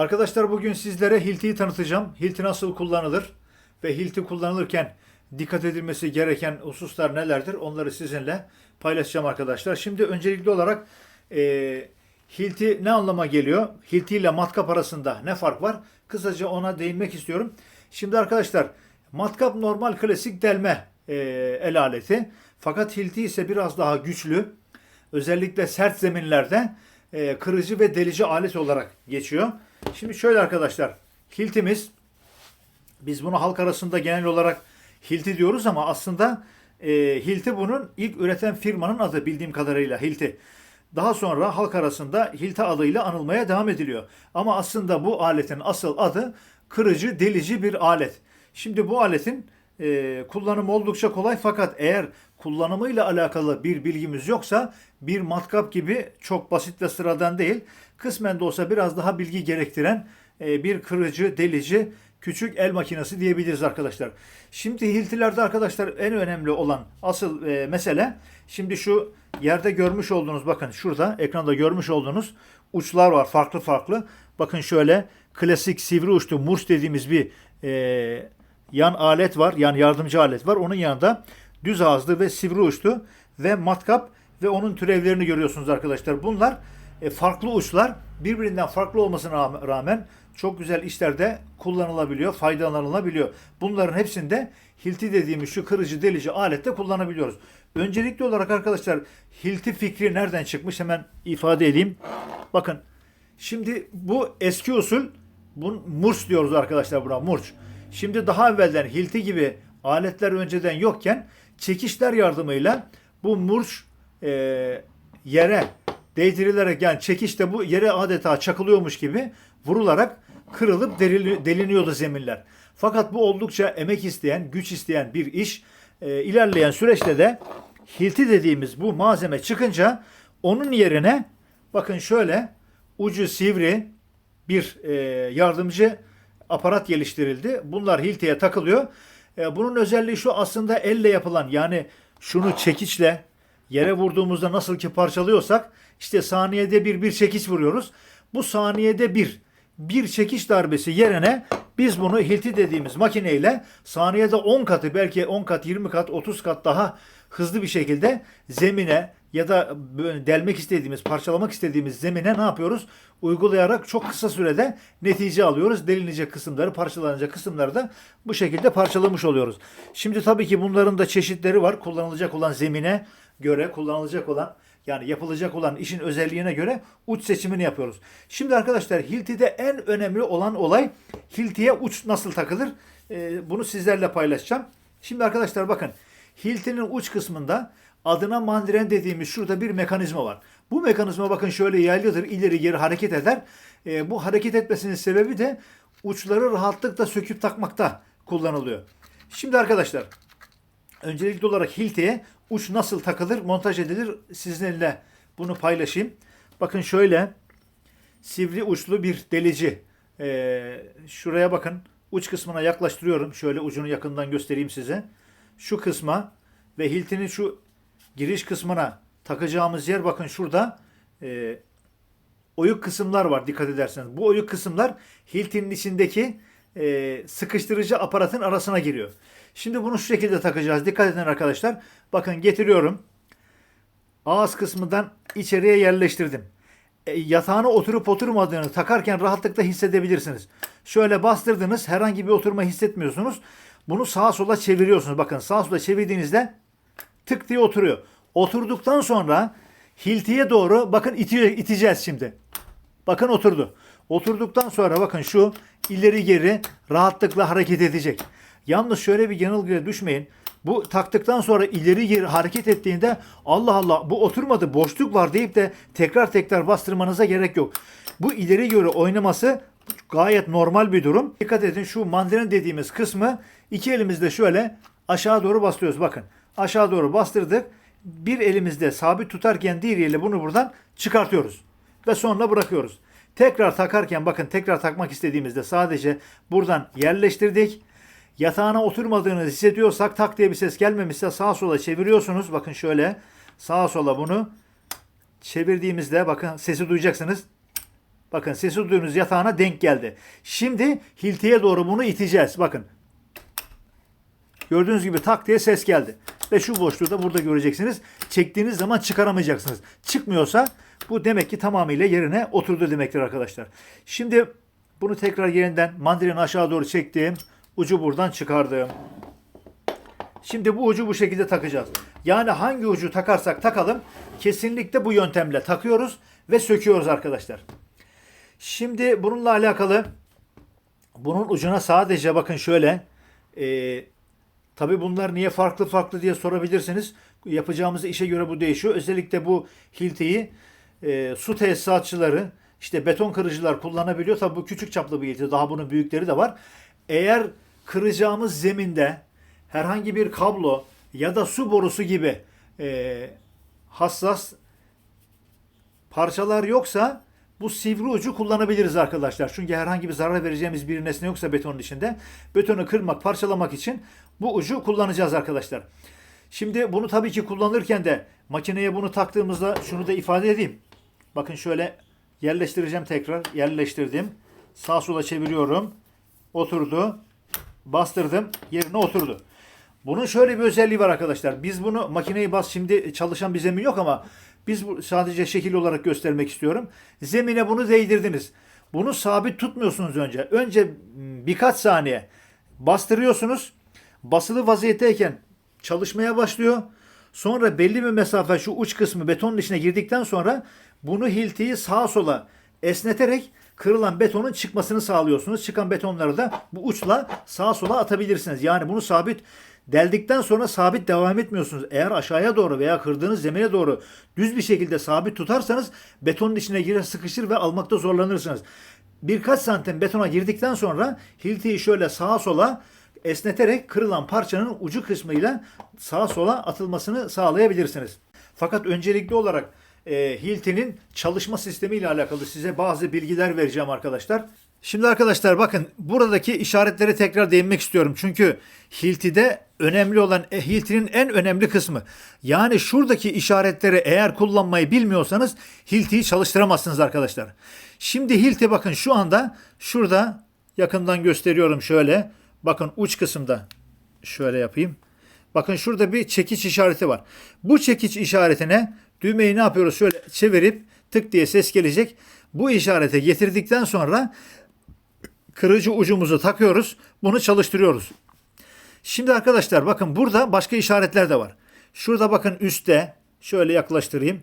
Arkadaşlar bugün sizlere Hilti'yi tanıtacağım. Hilti nasıl kullanılır ve Hilti kullanılırken dikkat edilmesi gereken hususlar nelerdir? Onları sizinle paylaşacağım arkadaşlar. Şimdi öncelikli olarak e, Hilti ne anlama geliyor? Hilti ile matkap arasında ne fark var? Kısaca ona değinmek istiyorum. Şimdi arkadaşlar matkap normal klasik delme e, el aleti. Fakat Hilti ise biraz daha güçlü. Özellikle sert zeminlerde e, kırıcı ve delici alet olarak geçiyor. Şimdi şöyle arkadaşlar, hiltimiz, biz bunu halk arasında genel olarak hilti diyoruz ama aslında e, hilti bunun ilk üreten firmanın adı bildiğim kadarıyla hilti. Daha sonra halk arasında hilti adıyla anılmaya devam ediliyor. Ama aslında bu aletin asıl adı kırıcı, delici bir alet. Şimdi bu aletin e, kullanımı oldukça kolay fakat eğer kullanımıyla alakalı bir bilgimiz yoksa bir matkap gibi çok basit ve sıradan değil. Kısmen de olsa biraz daha bilgi gerektiren e, bir kırıcı, delici küçük el makinesi diyebiliriz arkadaşlar. Şimdi hiltilerde arkadaşlar en önemli olan asıl e, mesele şimdi şu yerde görmüş olduğunuz bakın şurada ekranda görmüş olduğunuz uçlar var farklı farklı. Bakın şöyle klasik sivri uçlu murs dediğimiz bir e, yan alet var. Yani yardımcı alet var. Onun yanında düz ağızlı ve sivri uçlu ve matkap ve onun türevlerini görüyorsunuz arkadaşlar. Bunlar e, farklı uçlar birbirinden farklı olmasına rağmen çok güzel işlerde kullanılabiliyor, faydalanılabiliyor. Bunların hepsinde hilti dediğimiz şu kırıcı delici alette kullanabiliyoruz. Öncelikli olarak arkadaşlar hilti fikri nereden çıkmış hemen ifade edeyim. Bakın şimdi bu eski usul bu murs diyoruz arkadaşlar buna murç. Şimdi daha evvelden hilti gibi aletler önceden yokken çekişler yardımıyla bu murç e, yere değdirilerek yani çekişte bu yere adeta çakılıyormuş gibi vurularak kırılıp deliniyordu zeminler. Fakat bu oldukça emek isteyen, güç isteyen bir iş. E, ilerleyen süreçte de hilti dediğimiz bu malzeme çıkınca onun yerine bakın şöyle ucu sivri bir e, yardımcı aparat geliştirildi. Bunlar hiltiye takılıyor. E, bunun özelliği şu aslında elle yapılan yani şunu çekiçle yere vurduğumuzda nasıl ki parçalıyorsak işte saniyede bir bir çekiç vuruyoruz. Bu saniyede bir bir çekiş darbesi yerine biz bunu hilti dediğimiz makineyle saniyede 10 katı belki 10 kat 20 kat 30 kat daha hızlı bir şekilde zemine ya da böyle delmek istediğimiz, parçalamak istediğimiz zemine ne yapıyoruz? Uygulayarak çok kısa sürede netice alıyoruz. Delinecek kısımları, parçalanacak kısımları da bu şekilde parçalamış oluyoruz. Şimdi tabii ki bunların da çeşitleri var. Kullanılacak olan zemine göre, kullanılacak olan yani yapılacak olan işin özelliğine göre uç seçimini yapıyoruz. Şimdi arkadaşlar Hilti'de en önemli olan olay Hilti'ye uç nasıl takılır? Ee, bunu sizlerle paylaşacağım. Şimdi arkadaşlar bakın Hilti'nin uç kısmında adına mandiren dediğimiz şurada bir mekanizma var. Bu mekanizma bakın şöyle yaylıdır, ileri geri hareket eder. E, bu hareket etmesinin sebebi de uçları rahatlıkla söküp takmakta kullanılıyor. Şimdi arkadaşlar öncelikli olarak hilteye uç nasıl takılır, montaj edilir sizinle bunu paylaşayım. Bakın şöyle sivri uçlu bir delici. E, şuraya bakın uç kısmına yaklaştırıyorum. Şöyle ucunu yakından göstereyim size. Şu kısma ve hiltinin şu giriş kısmına takacağımız yer bakın şurada e, oyuk kısımlar var dikkat ederseniz. Bu oyuk kısımlar hiltinin içindeki e, sıkıştırıcı aparatın arasına giriyor. Şimdi bunu şu şekilde takacağız. Dikkat edin arkadaşlar. Bakın getiriyorum. Ağız kısmından içeriye yerleştirdim. E, yatağına oturup oturmadığını takarken rahatlıkla hissedebilirsiniz. Şöyle bastırdınız herhangi bir oturma hissetmiyorsunuz. Bunu sağa sola çeviriyorsunuz. Bakın sağa sola çevirdiğinizde tık diye oturuyor. Oturduktan sonra hiltiye doğru bakın itiyor, iteceğiz şimdi. Bakın oturdu. Oturduktan sonra bakın şu ileri geri rahatlıkla hareket edecek. Yalnız şöyle bir yanılgıya düşmeyin. Bu taktıktan sonra ileri geri hareket ettiğinde Allah Allah bu oturmadı boşluk var deyip de tekrar tekrar bastırmanıza gerek yok. Bu ileri geri oynaması gayet normal bir durum. Dikkat edin şu mandalina dediğimiz kısmı iki elimizde şöyle aşağı doğru bastırıyoruz. Bakın aşağı doğru bastırdık. Bir elimizde sabit tutarken diğer eliyle bunu buradan çıkartıyoruz. Ve sonra bırakıyoruz. Tekrar takarken bakın tekrar takmak istediğimizde sadece buradan yerleştirdik. Yatağına oturmadığını hissediyorsak tak diye bir ses gelmemişse sağa sola çeviriyorsunuz. Bakın şöyle sağa sola bunu çevirdiğimizde bakın sesi duyacaksınız. Bakın sesi duyduğunuz yatağına denk geldi. Şimdi hiltiye doğru bunu iteceğiz. Bakın. Gördüğünüz gibi tak diye ses geldi. Ve şu boşluğu da burada göreceksiniz. Çektiğiniz zaman çıkaramayacaksınız. Çıkmıyorsa bu demek ki tamamıyla yerine oturdu demektir arkadaşlar. Şimdi bunu tekrar yeniden mandalini aşağı doğru çektim. Ucu buradan çıkardım. Şimdi bu ucu bu şekilde takacağız. Yani hangi ucu takarsak takalım kesinlikle bu yöntemle takıyoruz ve söküyoruz arkadaşlar. Şimdi bununla alakalı bunun ucuna sadece bakın şöyle e, tabi bunlar niye farklı farklı diye sorabilirsiniz. Yapacağımız işe göre bu değişiyor. Özellikle bu hiltiyi e, su tesisatçıları işte beton kırıcılar kullanabiliyor. Tabi bu küçük çaplı bir hilti. Daha bunun büyükleri de var. Eğer kıracağımız zeminde herhangi bir kablo ya da su borusu gibi e, hassas parçalar yoksa bu sivri ucu kullanabiliriz arkadaşlar. Çünkü herhangi bir zarar vereceğimiz bir nesne yoksa betonun içinde betonu kırmak, parçalamak için bu ucu kullanacağız arkadaşlar. Şimdi bunu tabii ki kullanırken de makineye bunu taktığımızda şunu da ifade edeyim. Bakın şöyle yerleştireceğim tekrar. Yerleştirdim. Sağ sola çeviriyorum. Oturdu. Bastırdım. Yerine oturdu. Bunun şöyle bir özelliği var arkadaşlar. Biz bunu makineyi bas şimdi çalışan bir zemin yok ama biz bu sadece şekil olarak göstermek istiyorum. Zemine bunu değdirdiniz. Bunu sabit tutmuyorsunuz önce. Önce birkaç saniye bastırıyorsunuz. Basılı vaziyetteyken çalışmaya başlıyor. Sonra belli bir mesafe şu uç kısmı betonun içine girdikten sonra bunu hiltiyi sağa sola esneterek kırılan betonun çıkmasını sağlıyorsunuz. Çıkan betonları da bu uçla sağa sola atabilirsiniz. Yani bunu sabit deldikten sonra sabit devam etmiyorsunuz. Eğer aşağıya doğru veya kırdığınız zemine doğru düz bir şekilde sabit tutarsanız betonun içine girer sıkışır ve almakta zorlanırsınız. Birkaç santim betona girdikten sonra hiltiyi şöyle sağa sola esneterek kırılan parçanın ucu kısmıyla sağa sola atılmasını sağlayabilirsiniz. Fakat öncelikli olarak e, Hilti'nin çalışma sistemi ile alakalı size bazı bilgiler vereceğim arkadaşlar. Şimdi arkadaşlar bakın buradaki işaretlere tekrar değinmek istiyorum. Çünkü Hilti'de önemli olan e, Hilti'nin en önemli kısmı. Yani şuradaki işaretleri eğer kullanmayı bilmiyorsanız Hilti'yi çalıştıramazsınız arkadaşlar. Şimdi Hilti bakın şu anda şurada yakından gösteriyorum şöyle. Bakın uç kısımda şöyle yapayım. Bakın şurada bir çekiç işareti var. Bu çekiç işaretine düğmeyi ne yapıyoruz? Şöyle çevirip tık diye ses gelecek. Bu işarete getirdikten sonra kırıcı ucumuzu takıyoruz. Bunu çalıştırıyoruz. Şimdi arkadaşlar bakın burada başka işaretler de var. Şurada bakın üstte şöyle yaklaştırayım.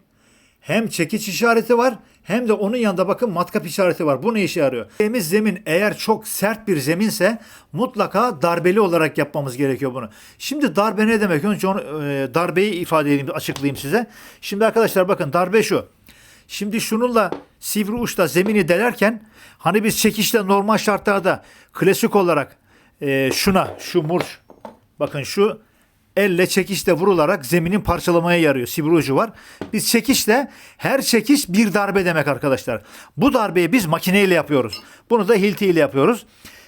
Hem çekiç işareti var hem de onun yanında bakın matkap işareti var. Bu ne işe yarıyor? Temiz zemin eğer çok sert bir zeminse mutlaka darbeli olarak yapmamız gerekiyor bunu. Şimdi darbe ne demek? Önce onu e, darbeyi ifade edeyim, açıklayayım size. Şimdi arkadaşlar bakın darbe şu. Şimdi şununla sivri uçla zemini delerken hani biz çekişle normal şartlarda klasik olarak e, şuna şu murç bakın şu elle çekişle vurularak zeminin parçalamaya yarıyor. Sivri ucu var. Biz çekişle her çekiş bir darbe demek arkadaşlar. Bu darbeyi biz makineyle yapıyoruz. Bunu da hilti ile yapıyoruz.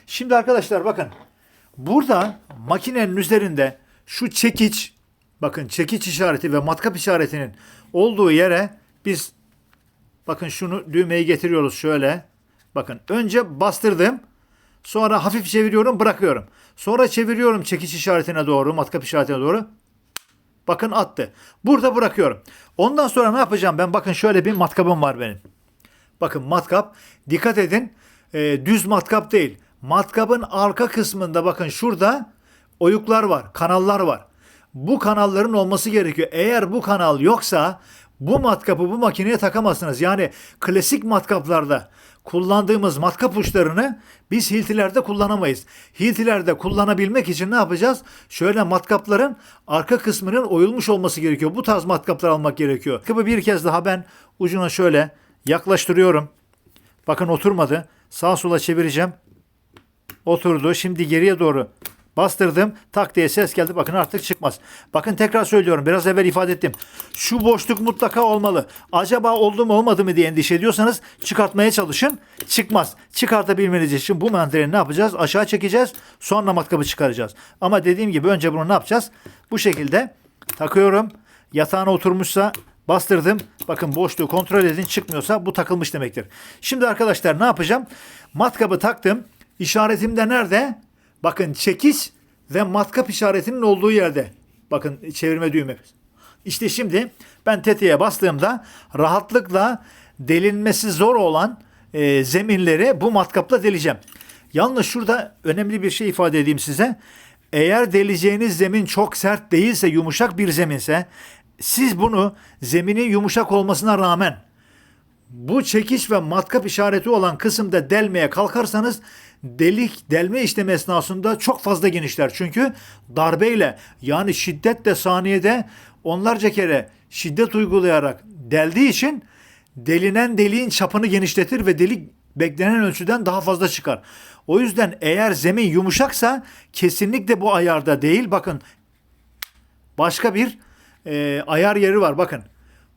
Şimdi arkadaşlar bakın. Burada makinenin üzerinde şu çekiç bakın çekiç işareti ve matkap işaretinin olduğu yere biz bakın şunu düğmeyi getiriyoruz şöyle. Bakın önce bastırdım. Sonra hafif çeviriyorum bırakıyorum. Sonra çeviriyorum çekiç işaretine doğru, matkap işaretine doğru. Bakın attı. Burada bırakıyorum. Ondan sonra ne yapacağım ben? Bakın şöyle bir matkabım var benim. Bakın matkap. Dikkat edin. e, düz matkap değil. Matkabın arka kısmında bakın şurada oyuklar var, kanallar var. Bu kanalların olması gerekiyor. Eğer bu kanal yoksa bu matkapı bu makineye takamazsınız. Yani klasik matkaplarda kullandığımız matkap uçlarını biz hiltilerde kullanamayız. Hiltilerde kullanabilmek için ne yapacağız? Şöyle matkapların arka kısmının oyulmuş olması gerekiyor. Bu tarz matkaplar almak gerekiyor. Matkabı bir kez daha ben ucuna şöyle yaklaştırıyorum. Bakın oturmadı. Sağa sola çevireceğim. Oturdu. Şimdi geriye doğru bastırdım. Tak diye ses geldi. Bakın artık çıkmaz. Bakın tekrar söylüyorum. Biraz evvel ifade ettim. Şu boşluk mutlaka olmalı. Acaba oldu mu olmadı mı diye endişe ediyorsanız çıkartmaya çalışın. Çıkmaz. Çıkartabilmeniz için bu mandalini ne yapacağız? Aşağı çekeceğiz. Sonra matkabı çıkaracağız. Ama dediğim gibi önce bunu ne yapacağız? Bu şekilde takıyorum. Yatağına oturmuşsa Bastırdım. Bakın boşluğu kontrol edin. Çıkmıyorsa bu takılmış demektir. Şimdi arkadaşlar ne yapacağım? Matkabı taktım. İşaretim de nerede? Bakın çekiş ve matkap işaretinin olduğu yerde. Bakın çevirme düğmesi. İşte şimdi ben tetiğe bastığımda rahatlıkla delinmesi zor olan e, zeminleri bu matkapla deleceğim. Yalnız şurada önemli bir şey ifade edeyim size. Eğer deleceğiniz zemin çok sert değilse, yumuşak bir zeminse, siz bunu zeminin yumuşak olmasına rağmen bu çekiş ve matkap işareti olan kısımda delmeye kalkarsanız delik delme işlemi esnasında çok fazla genişler. Çünkü darbeyle yani şiddetle saniyede onlarca kere şiddet uygulayarak deldiği için delinen deliğin çapını genişletir ve delik beklenen ölçüden daha fazla çıkar. O yüzden eğer zemin yumuşaksa kesinlikle bu ayarda değil. Bakın başka bir e, ayar yeri var. Bakın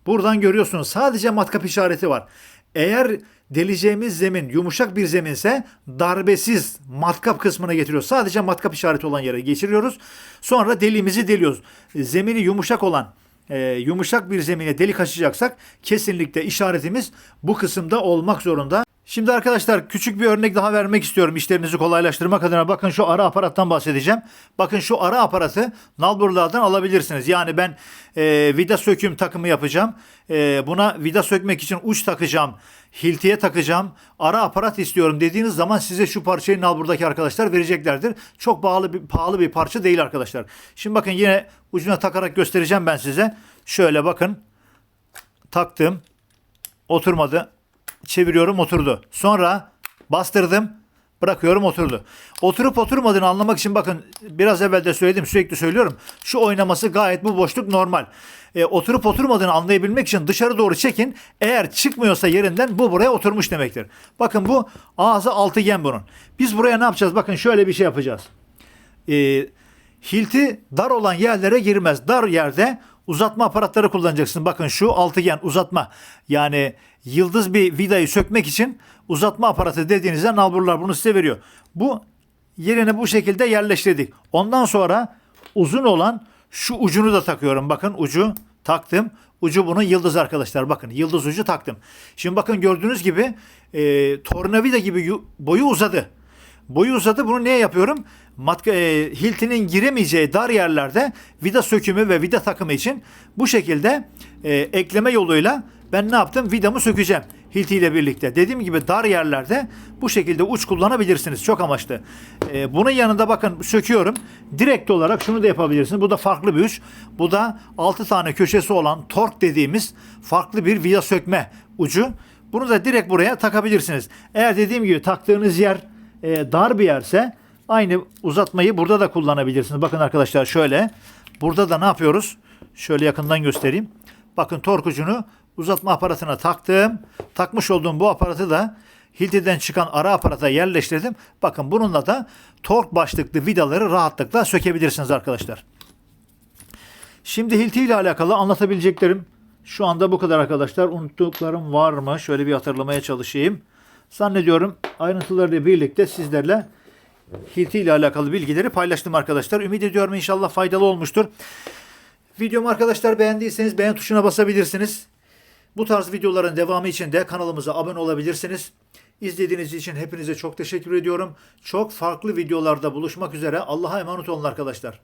buradan görüyorsunuz sadece matkap işareti var. Eğer deleceğimiz zemin yumuşak bir zeminse darbesiz matkap kısmına getiriyoruz. Sadece matkap işareti olan yere geçiriyoruz. Sonra deliğimizi deliyoruz. Zemini yumuşak olan e, yumuşak bir zemine delik açacaksak kesinlikle işaretimiz bu kısımda olmak zorunda. Şimdi arkadaşlar küçük bir örnek daha vermek istiyorum işlerinizi kolaylaştırmak adına. Bakın şu ara aparattan bahsedeceğim. Bakın şu ara aparatı nalburlardan alabilirsiniz. Yani ben e, vida söküm takımı yapacağım. E, buna vida sökmek için uç takacağım. Hiltiye takacağım. Ara aparat istiyorum dediğiniz zaman size şu parçayı nalburdaki arkadaşlar vereceklerdir. Çok pahalı bir, pahalı bir parça değil arkadaşlar. Şimdi bakın yine ucuna takarak göstereceğim ben size. Şöyle bakın. Taktım. Oturmadı çeviriyorum oturdu. Sonra bastırdım bırakıyorum oturdu. Oturup oturmadığını anlamak için bakın biraz evvel de söyledim sürekli söylüyorum. Şu oynaması gayet bu boşluk normal. E, oturup oturmadığını anlayabilmek için dışarı doğru çekin. Eğer çıkmıyorsa yerinden bu buraya oturmuş demektir. Bakın bu ağzı altıgen bunun. Biz buraya ne yapacağız? Bakın şöyle bir şey yapacağız. E, hilti dar olan yerlere girmez. Dar yerde uzatma aparatları kullanacaksın. Bakın şu altıgen uzatma. Yani yıldız bir vidayı sökmek için uzatma aparatı dediğinizde nalburlar bunu size veriyor. Bu yerine bu şekilde yerleştirdik. Ondan sonra uzun olan şu ucunu da takıyorum. Bakın ucu taktım. Ucu bunun yıldız arkadaşlar. Bakın yıldız ucu taktım. Şimdi bakın gördüğünüz gibi e, tornavida gibi yu- boyu uzadı. Boyu uzadı. Bunu niye yapıyorum? Matka, e, hiltinin giremeyeceği dar yerlerde vida sökümü ve vida takımı için bu şekilde e, ekleme yoluyla ben ne yaptım? Vidamı sökeceğim hilti ile birlikte. Dediğim gibi dar yerlerde bu şekilde uç kullanabilirsiniz. Çok amaçlı. E, bunun yanında bakın söküyorum. Direkt olarak şunu da yapabilirsiniz. Bu da farklı bir uç. Bu da 6 tane köşesi olan tork dediğimiz farklı bir vida sökme ucu. Bunu da direkt buraya takabilirsiniz. Eğer dediğim gibi taktığınız yer e, dar bir yerse aynı uzatmayı burada da kullanabilirsiniz. Bakın arkadaşlar şöyle. Burada da ne yapıyoruz? Şöyle yakından göstereyim. Bakın tork ucunu uzatma aparatına taktım. Takmış olduğum bu aparatı da Hilti'den çıkan ara aparata yerleştirdim. Bakın bununla da tork başlıklı vidaları rahatlıkla sökebilirsiniz arkadaşlar. Şimdi Hilti ile alakalı anlatabileceklerim şu anda bu kadar arkadaşlar. Unuttuklarım var mı? Şöyle bir hatırlamaya çalışayım. Zannediyorum ayrıntılarıyla birlikte sizlerle Hilti ile alakalı bilgileri paylaştım arkadaşlar. Ümit ediyorum inşallah faydalı olmuştur. Videomu arkadaşlar beğendiyseniz beğen tuşuna basabilirsiniz. Bu tarz videoların devamı için de kanalımıza abone olabilirsiniz. İzlediğiniz için hepinize çok teşekkür ediyorum. Çok farklı videolarda buluşmak üzere. Allah'a emanet olun arkadaşlar.